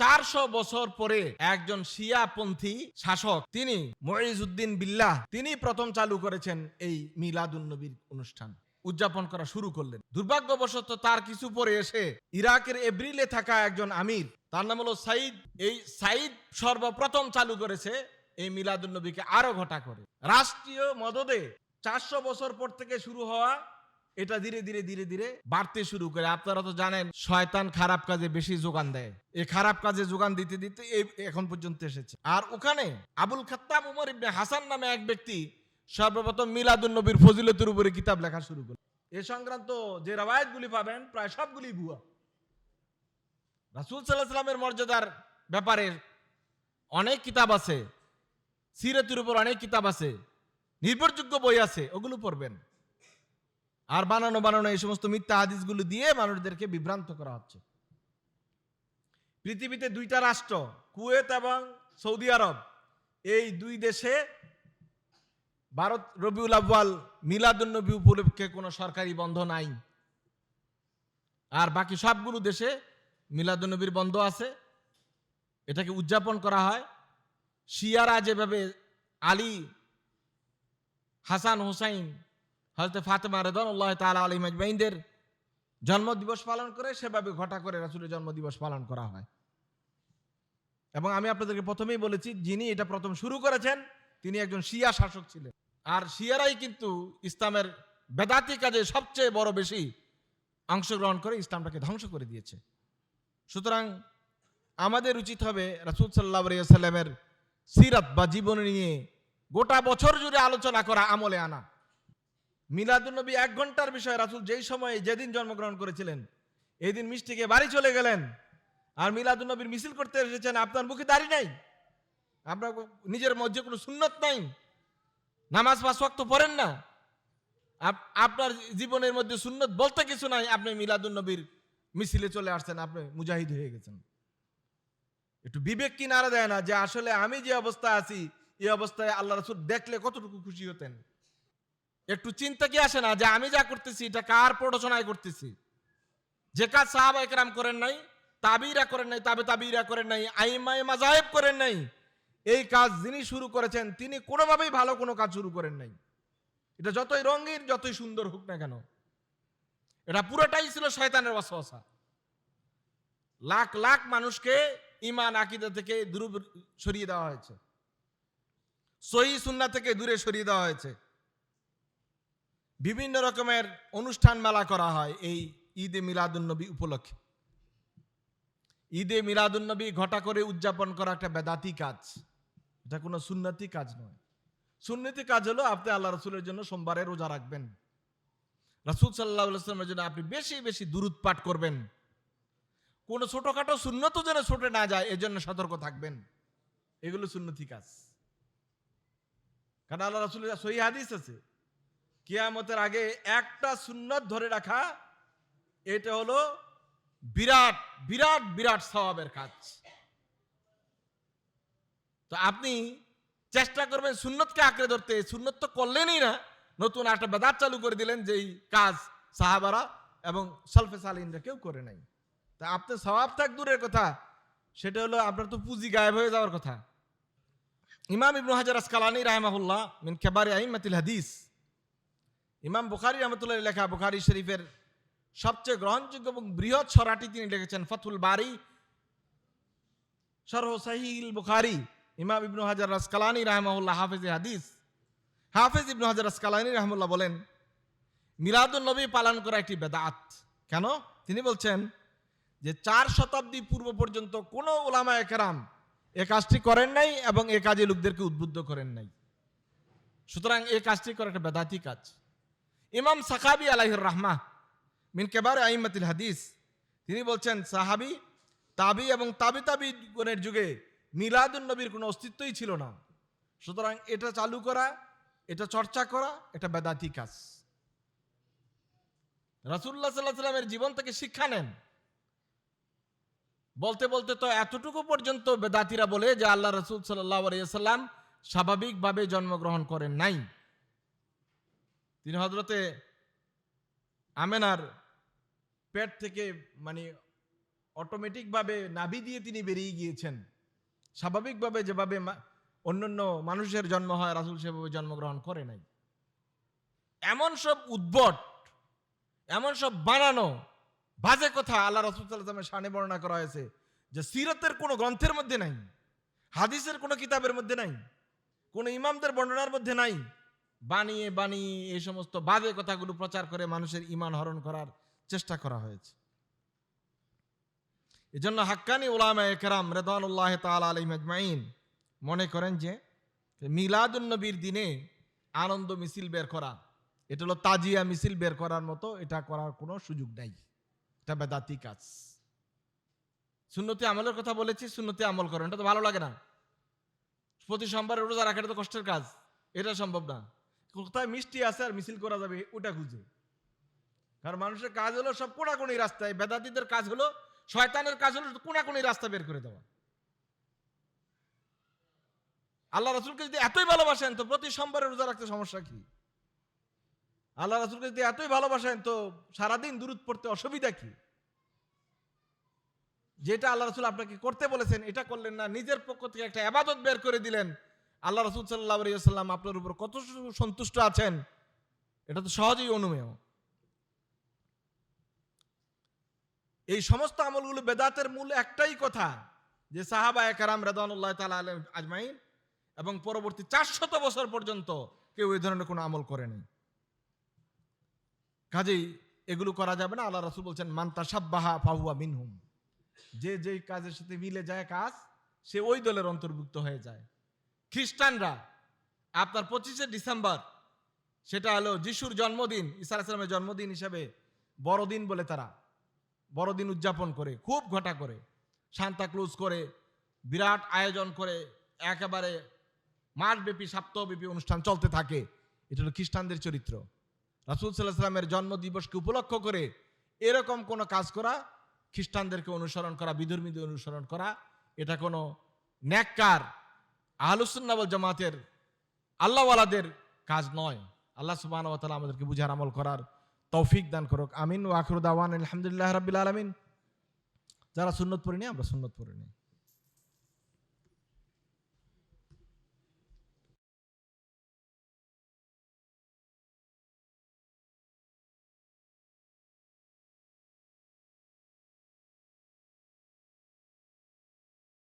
চারশো বছর পরে একজন শিয়াপন্থী শাসক, তিনি মহিজউদ্দিন বিল্লাহ, তিনি প্রথম চালু করেছেন এই মিলাদুন্নবীর অনুষ্ঠান, উদযাপন করা শুরু করলেন। দুর্ভাগ্যবশত তার কিছু পরে এসে ইরাকের এব্রিলে থাকা একজন আমির, তার নাম হলো সাইদ, এই সাইদ সর্বপ্রথম চালু করেছে এই মিলাদুন্নবীকে আরও ঘটা করে। রাষ্ট্রীয় মদদে চারশো বছর পর থেকে শুরু হওয়া এটা ধীরে ধীরে ধীরে ধীরে বাড়তে শুরু করে। আপনারা তো জানেন, শয়তান খারাপ কাজে বেশি যোগান দেয়। এই খারাপ কাজে যোগান দিতে দিতে এই এখন পর্যন্ত এসেছে। আর ওখানে আবুল খাত্তাব উমর ইবনে হাসান নামে এক ব্যক্তি সর্বপ্রথম মিলাদুন নবীর ফজিলতের উপরে কিতাব লেখা শুরু করল। এ সংক্রান্ত যে রাবায়াতগুলি পাবেন, প্রায় সবগুলি ভুয়া। রাসূল আলাইহি সাল্লামের মর্যাদার ব্যাপারে অনেক কিতাব আছে, সিরাতের উপর অনেক কিতাব আছে, নির্ভরযোগ্য বই আছে, ওগুলো পড়বেন। আর বানানো বানানো এই সমস্ত মিথ্যা হাদিসগুলো দিয়ে মানুষদেরকে বিভ্রান্ত করা হচ্ছে। পৃথিবীতে দুইটা রাষ্ট্র, কুয়েত এবং সৌদি আরব। এই দুই দেশে ভারত রবিউল আব্বাল মিলাদুন্নবী উপলক্ষে কোনো সরকারি বন্ধ নাই। আর বাকি সবগুলো দেশে মিলাদুন্নবীর বন্ধ আছে। এটাকে উদযাপন করা হয়। শিয়ারা যেভাবে আলী, হাসান, হুসাইন হজরত ফাতেমা রেদন আল্লাহ তালা আলী মাজমাইনদের জন্মদিবস পালন করে সেভাবে ঘটা করে রাসুলের জন্মদিবস পালন করা হয়। এবং আমি আপনাদেরকে প্রথমেই বলেছি, যিনি এটা প্রথম শুরু করেছেন, তিনি একজন শিয়া শাসক ছিলেন। আর শিয়ারাই কিন্তু ইসলামের বেদাতি কাজে সবচেয়ে বড় বেশি অংশগ্রহণ করে, ইসলামটাকে ধ্বংস করে দিয়েছে। সুতরাং আমাদের উচিত হবে রাসুল সাল্লাহ সাল্লামের সিরাত বা জীবন নিয়ে গোটা বছর জুড়ে আলোচনা করা, আমলে আনা। মিলাদুলনবী এক ঘণ্টার বিষয়। রাসুল যেই সময়ে যেদিন জন্মগ্রহণ করেছিলেন এই দিন মিষ্টিকে বাড়ি চলে গেলেন। আর মিলাদুলনবীর মিছিল করতে এসেছেন, আপনার মুখে দাড়ি নাই। আপনার নিজের মধ্যে কোনো সুন্নত নাই। নামাজ পাঁচ ওয়াক্ত পড়েন না। আপনার জীবনের মধ্যে সুন্নত বলতে কিছু নাই। আপনি মিলাদুলনবীর মিছিলে চলে আসছেন, আপনি মুজাহিদ হয়ে গেছেন। একটু বিবেক কি নাড়া দেয় না যে আসলে আমি যে অবস্থায় আছি, এই অবস্থায় আল্লাহ রসুল দেখলে কতটুকু খুশি হতেন। একটু চিন্তা কি আসে না যে আমি যা করতেছি, এটা কার প্ররোচনায় করতেছি? যে কাজ সাহাবা একরাম করেন নাই, তাবিরা করেন নাই, তাবে তাবিরা করেন নাই আইমাই মাজাহেব করেন নাই, এই কাজ যিনি শুরু করেছেন, তিনি কোনোভাবেই ভালো কোনো কাজ শুরু করেন নাই। এটা যতই রঙিন, যতই সুন্দর হোক না কেন, এটা পুরোটাই ছিল শয়তানের ওয়াসওয়াসা। লাখ লাখ মানুষকে ইমান আকিদা থেকে দূর সরিয়ে দেওয়া হয়েছে। সহি সুন্না থেকে দূরে সরিয়ে দেওয়া হয়েছে। বিভিন্ন রকমের অনুষ্ঠান মেলা করা হয় এই ঈদে মিলাদুন্নবী উপলক্ষে। ঈদে মিলাদুন্নবী ঘটা করে উদযাপন করা একটা বেদাতি কাজ। এটা কোনো সুন্নতি কাজ নয়। সুন্নতি কাজ হলো আপনি আল্লাহ রসুলের জন্য সোমবারে রোজা রাখবেন। রাসুল সাল্লাহ সাল্লামের জন্য আপনি বেশি বেশি দূরত পাঠ করবেন। কোনো ছোটখাটো সুন্নত যেন ছোটে না যায়, এজন্য সতর্ক থাকবেন। এগুলো সুন্নতি কাজ। কারণ আল্লাহ রসুলের সহি হাদিস আছে। কিয়ামতের আগে একটা সুন্নত ধরে রাখা, এটা হলো বিরাট বিরাট বিরাট স্বভাবের কাজ। তো আপনি চেষ্টা করবেন সুন্নতকে আঁকড়ে ধরতে। সুন্নত তো করলেনই না, নতুন একটা বেদাত চালু করে দিলেন যেই কাজ সাহাবারা এবং সলফে সালিনরা কেউ করে নাই। তা আপনার স্বভাব থাক দূরের কথা, সেটা হলো আপনার তো পুঁজি গায়েব হয়ে যাওয়ার কথা। ইমাম ইবনু হাজার আসকালানি রাহমাহুল্লাহ মিন কেবারে আইমাতিল হাদিস ইমাম বুখারি রহমতুল্লাহ লেখা বুখারি শরীফের সবচেয়ে গ্রহণযোগ্য এবং বৃহৎ সরাটি তিনি লিখেছেন ফতুল বারি, সরহ সাহিল বুখারি, ইমাম ইবনু হাজার আসকালানি রাহমাহুল্লাহ হাফেজ হাদিস। হাফেজ ইবনু হাজার আসকালানি রহমুল্লাহ বলেন মিলাদুল নবী পালন করা একটি বেদাত। কেন? তিনি বলছেন যে চার শতাব্দী পূর্ব পর্যন্ত কোনো ওলামা একরাম এ কাজটি করেন নাই এবং এ কাজে লোকদেরকে উদ্বুদ্ধ করেন নাই। সুতরাং এই কাজটি করা একটা বেদাতি কাজ। ইমাম সাকাবি আলাহির রাহমা মিন কেবারে আইমাতিল হাদিস, তিনি বলছেন, সাহাবি, তাবি এবং তাবি তাবি গণের যুগে মিলাদুন নবীর কোনো অস্তিত্বই ছিল না। সুতরাং এটা চালু করা, এটা চর্চা করা, এটা বেদাতি কাজ। রাসুল্লাহ সাল্লাহ সাল্লামের জীবন থেকে শিক্ষা নেন। বলতে বলতে তো এতটুকু পর্যন্ত বেদাতিরা বলে যে আল্লাহ রসুল সাল্লাহ আলিয়াল্লাম স্বাভাবিকভাবে জন্মগ্রহণ করেন নাই। তিনি হজরতে আমেনার পেট থেকে মানে অটোমেটিকভাবে নাভি দিয়ে তিনি বেরিয়ে গিয়েছেন। স্বাভাবিকভাবে যেভাবে অন্যান্য মানুষের জন্ম হয়, রাসুল সেভাবে জন্মগ্রহণ করে নাই। এমন সব উদ্ভট, এমন সব বানানো, বাজে কথা আল্লাহ রসুল সানে বর্ণনা করা হয়েছে যে সিরতের কোনো গ্রন্থের মধ্যে নাই, হাদিসের কোনো কিতাবের মধ্যে নাই, কোনো ইমামদের বর্ণনার মধ্যে নাই। বানিয়ে বানিয়ে এই সমস্ত বাজে কথাগুলো প্রচার করে মানুষের ইমান হরণ করার চেষ্টা করা হয়েছে। এজন্য হাক্কানি ওলামা একরাম রেদানুল্লাহ তালা আলী মাজমাইন মনে করেন যে মিলাদুন নবীর দিনে আনন্দ মিছিল বের করা, এটা হলো তাজিয়া মিছিল বের করার মতো, এটা করার কোনো সুযোগ নাই। এটা বেদাতি কাজ। শূন্যতে আমলের কথা বলেছি শূন্যতে আমল করেন, এটা তো ভালো লাগে না। প্রতি সোমবার রোজা রাখা এটা তো কষ্টের কাজ, এটা সম্ভব না। কোথায় মিষ্টি আছে আর মিছিল করা যাবে, ওটা খুঁজে। কারণ মানুষের কাজ হলো সব কোনাকুনি রাস্তায়, বেদাতিদের কাজ হলো, শয়তানের কাজ হলো কোনাকুনি রাস্তা বের করে দেওয়া। আল্লাহ রাসুলকে যদি এতই ভালোবাসেন, তো প্রতি সোমবারে রোজা রাখতে সমস্যা কি? আল্লাহ রাসুলকে যদি এতই ভালোবাসেন, তো সারাদিন দূরত পড়তে অসুবিধা কি? যেটা আল্লাহ রসুল আপনাকে করতে বলেছেন, এটা করলেন না, নিজের পক্ষ থেকে একটা আবাদত বের করে দিলেন আল্লাহ রসুল সাল্লাহ সাল্লাম আপনার উপর কত সন্তুষ্ট আছেন? এটা তো সহজেই অনুমেয়। এই সমস্ত আমলগুলো বেদাতের মূল একটাই কথা, যে সাহাবা একরাম রেদানুল্লাহ তালা আলম আজমাইন এবং পরবর্তী চারশত বছর পর্যন্ত কেউ এই ধরনের কোনো আমল করেনি। কাজেই এগুলো করা যাবে না, আল্লাহ রসুল বলছেন মান্তা সাব্বাহা ফাহুয়া মিনহুম। যে যে কাজের সাথে মিলে যায় কাজ, সে ওই দলের অন্তর্ভুক্ত হয়ে যায়। খ্রিস্টানরা, আপনার পঁচিশে ডিসেম্বর, সেটা হলো যিশুর জন্মদিন ইসা আলাইসালামের জন্মদিন হিসাবে বড়দিন বলে তারা, বড়দিন উদযাপন করে, খুব ঘটা করে সান্তা ক্লুজ করে, বিরাট আয়োজন করে, একেবারে মাসব্যাপী, সপ্তাহব্যাপী অনুষ্ঠান চলতে থাকে। এটা হলো খ্রিস্টানদের চরিত্র। রাসুল সাল্লাহ সাল্লামের জন্ম দিবসকে উপলক্ষ করে এরকম কোনো কাজ করা, খ্রিস্টানদেরকে অনুসরণ করা, বিধর্মীদের অনুসরণ করা, এটা কোনো ন্যাক্কার আহলুসুন্নাবল জামাতের আল্লাহওয়ালাদের কাজ নয়। আল্লাহ সুবাহ আমাদেরকে বুঝার আমল করার তৌফিক দান করুক। আমিন। ওয়াখরুদ আওয়ান আলহামদুলিল্লাহ রাবিল আলমিন। যারা সুন্নত পড়িনি, আমরা সুন্নত পড়িনি